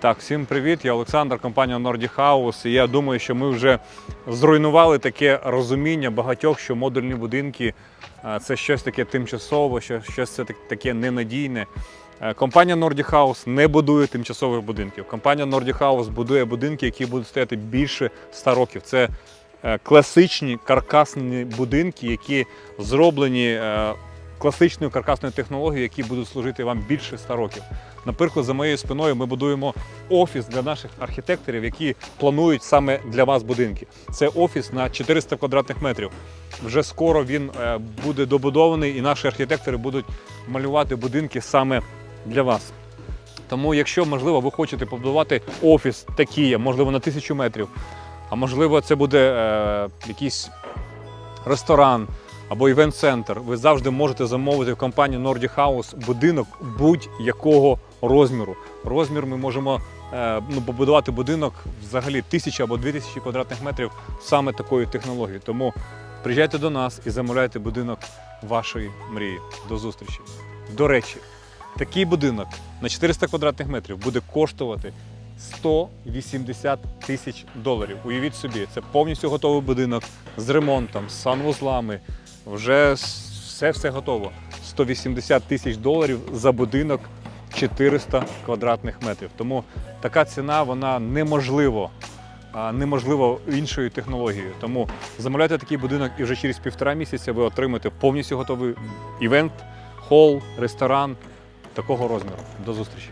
Так, всім привіт. Я Олександр, компанія Nordic House. І я думаю, що ми вже зруйнували таке розуміння багатьох, що модульні будинки е, це щось таке тимчасове, що щось це таке ненадійне. Е, Компанія Nordic House не будує тимчасових будинків. Компанія Nordic House будує будинки, які будуть стояти більше 100 років. Це е, класичні каркасні будинки, які зроблені класичною каркасною технологією, які будуть служити вам більше 100 років. Наприклад, за моєю спиною ми будуємо офіс для наших архітекторів, які планують саме для вас будинки. Це офіс на 400 квадратних метрів. Вже скоро він е, буде добудований, і наші архітектори будуть малювати будинки саме для вас. Тому, якщо можливо, ви хочете побудувати офіс такий, можливо, на тисячу метрів, а можливо, це буде е, якийсь ресторан або івент-центр, ви завжди можете замовити в компанії Nordic House будинок будь-якого розміру. Розмір ми можемо е, ну, побудувати будинок взагалі тисяча або дві тисячі квадратних метрів саме такою технологією. Тому приїжджайте до нас і замовляйте будинок вашої мрії. До зустрічі. До речі, такий будинок на 400 квадратних метрів буде коштувати 180 тисяч доларів. Уявіть собі, це повністю готовий будинок з ремонтом, з санвузлами. Вже все все готово. 180 тисяч доларів за будинок 400 квадратних метрів. Тому така ціна вона неможливо. Неможливо іншою технологією. Тому замовляйте такий будинок і вже через півтора місяця ви отримаєте повністю готовий івент, хол, ресторан такого розміру. До зустрічі!